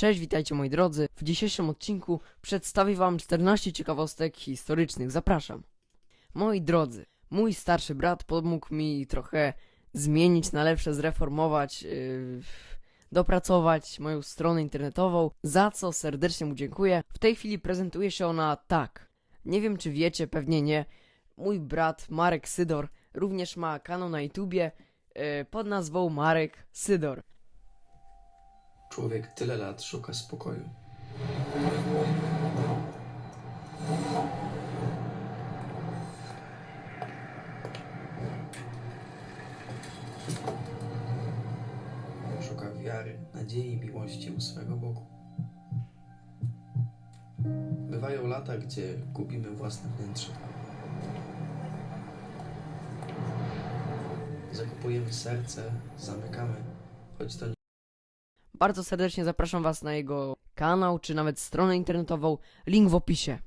Cześć, witajcie moi drodzy. W dzisiejszym odcinku przedstawię wam 14 ciekawostek historycznych. Zapraszam. Moi drodzy, mój starszy brat pomógł mi trochę zmienić na lepsze, zreformować, yy, dopracować moją stronę internetową, za co serdecznie mu dziękuję. W tej chwili prezentuje się ona tak. Nie wiem czy wiecie, pewnie nie. Mój brat Marek Sydor również ma kanał na YouTubie yy, pod nazwą Marek Sydor. Człowiek tyle lat szuka spokoju. Szuka wiary, nadziei i miłości u swego Bogu. Bywają lata, gdzie gubimy własne wnętrze. Zakupujemy serce, zamykamy, choć to nie Bardzo serdecznie zapraszam Was na jego kanał, czy nawet stronę internetową. Link w opisie.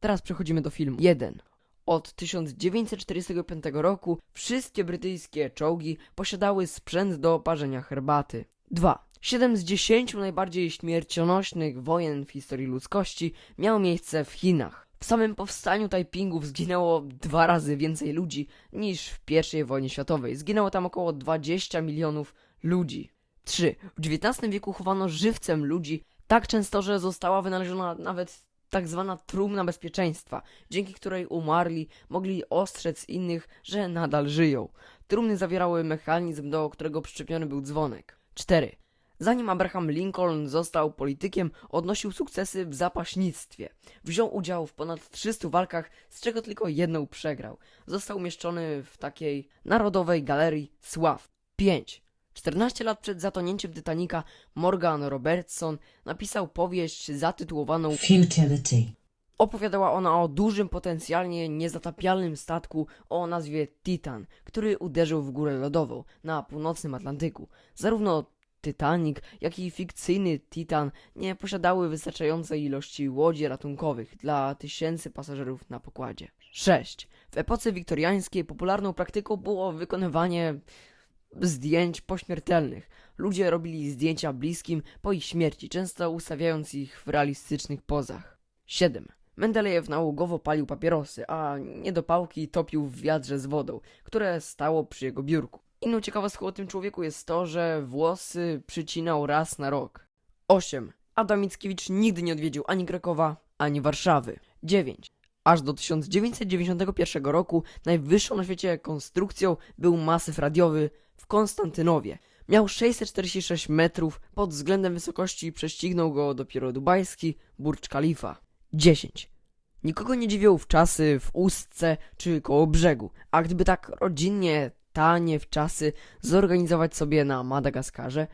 Teraz przechodzimy do filmu. 1. Od 1945 roku wszystkie brytyjskie czołgi posiadały sprzęt do parzenia herbaty. 2. 7 z 10 najbardziej śmiercionośnych wojen w historii ludzkości miało miejsce w Chinach. W samym powstaniu Taipingów zginęło dwa razy więcej ludzi niż w I wojnie światowej. Zginęło tam około 20 milionów ludzi. 3. W XIX wieku chowano żywcem ludzi tak często, że została wynaleziona nawet tak zwana trumna bezpieczeństwa, dzięki której umarli mogli ostrzec innych, że nadal żyją. Trumny zawierały mechanizm, do którego przyczepiony był dzwonek. 4. Zanim Abraham Lincoln został politykiem, odnosił sukcesy w zapaśnictwie. Wziął udział w ponad 300 walkach, z czego tylko jedną przegrał. Został umieszczony w takiej narodowej galerii sław. 5. 14 lat przed zatonięciem Titanica Morgan Robertson napisał powieść zatytułowaną Futility. Opowiadała ona o dużym, potencjalnie niezatapialnym statku o nazwie Titan, który uderzył w górę lodową na północnym Atlantyku. Zarówno Titanic, jak i fikcyjny Titan nie posiadały wystarczającej ilości łodzi ratunkowych dla tysięcy pasażerów na pokładzie. 6. W epoce wiktoriańskiej popularną praktyką było wykonywanie zdjęć pośmiertelnych. Ludzie robili zdjęcia bliskim po ich śmierci, często ustawiając ich w realistycznych pozach. 7. Mendelejew nałogowo palił papierosy, a niedopałki topił w wiadrze z wodą, które stało przy jego biurku. Inną ciekawostką o tym człowieku jest to, że włosy przycinał raz na rok. 8. Adam Mickiewicz nigdy nie odwiedził ani Krakowa, ani Warszawy. 9. Aż do 1991 roku najwyższą na świecie konstrukcją był masyw radiowy w Konstantynowie. Miał 646 metrów, pod względem wysokości prześcignął go dopiero dubajski Burcz Khalifa. 10. Nikogo nie dziwią w czasy w Ustce czy koło brzegu, a gdyby tak rodzinnie, tanie w czasy zorganizować sobie na Madagaskarze,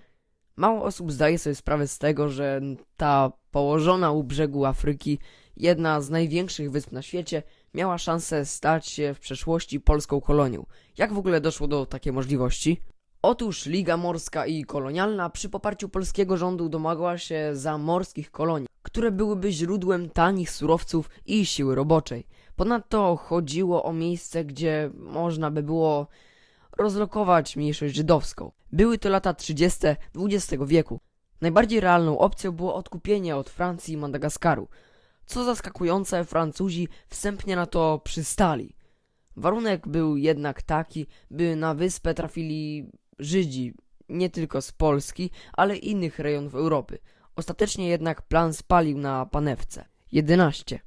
mało osób zdaje sobie sprawę z tego, że ta położona u brzegu Afryki, jedna z największych wysp na świecie, miała szansę stać się w przeszłości polską kolonią. Jak w ogóle doszło do takiej możliwości? Otóż Liga Morska i Kolonialna przy poparciu polskiego rządu domagała się zamorskich kolonii, które byłyby źródłem tanich surowców i siły roboczej. Ponadto chodziło o miejsce, gdzie można by było rozlokować mniejszość żydowską. Były to lata 30. XX wieku. Najbardziej realną opcją było odkupienie od Francji Madagaskaru. Co zaskakujące, Francuzi wstępnie na to przystali. Warunek był jednak taki, by na wyspę trafili Żydzi, nie tylko z Polski, ale innych rejonów Europy. Ostatecznie jednak plan spalił na panewce. 11.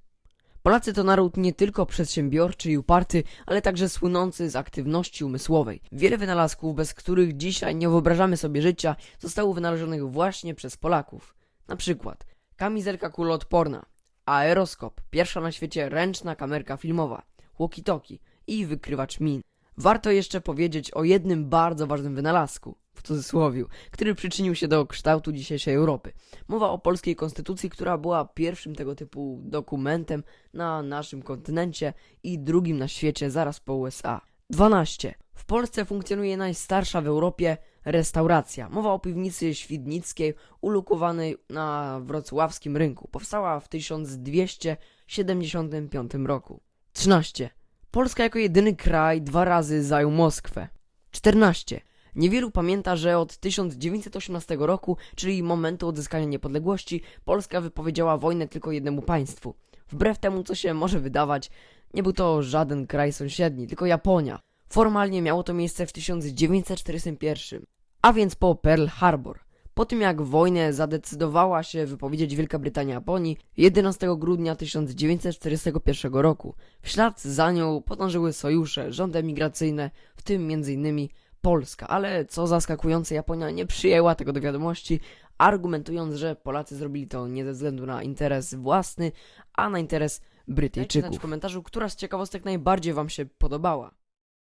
Polacy to naród nie tylko przedsiębiorczy i uparty, ale także słynący z aktywności umysłowej. Wiele wynalazków, bez których dzisiaj nie wyobrażamy sobie życia, zostało wynalezionych właśnie przez Polaków. Na przykład kamizelka kuloodporna, aeroskop, pierwsza na świecie ręczna kamerka filmowa, walkie-talkie i wykrywacz min. Warto jeszcze powiedzieć o jednym bardzo ważnym wynalazku, w cudzysłowie, który przyczynił się do kształtu dzisiejszej Europy. Mowa o polskiej konstytucji, która była pierwszym tego typu dokumentem na naszym kontynencie i drugim na świecie zaraz po USA. 12. W Polsce funkcjonuje najstarsza w Europie restauracja. Mowa o piwnicy świdnickiej ulokowanej na wrocławskim rynku. Powstała w 1275 roku. 13. Polska jako jedyny kraj dwa razy zajął Moskwę. 14. Niewielu pamięta, że od 1918 roku, czyli momentu odzyskania niepodległości, Polska wypowiedziała wojnę tylko jednemu państwu. Wbrew temu, co się może wydawać, nie był to żaden kraj sąsiedni, tylko Japonia. Formalnie miało to miejsce w 1941, a więc po Pearl Harbor. Po tym jak wojnę zadecydowała się wypowiedzieć Wielka Brytania Japonii 11 grudnia 1941 roku. W ślad za nią podążyły sojusze, rządy emigracyjne, w tym m.in. Polska, ale co zaskakujące Japonia nie przyjęła tego do wiadomości, argumentując, że Polacy zrobili to nie ze względu na interes własny, a na interes Brytyjczyków. w komentarzu, która z ciekawostek najbardziej Wam się podobała.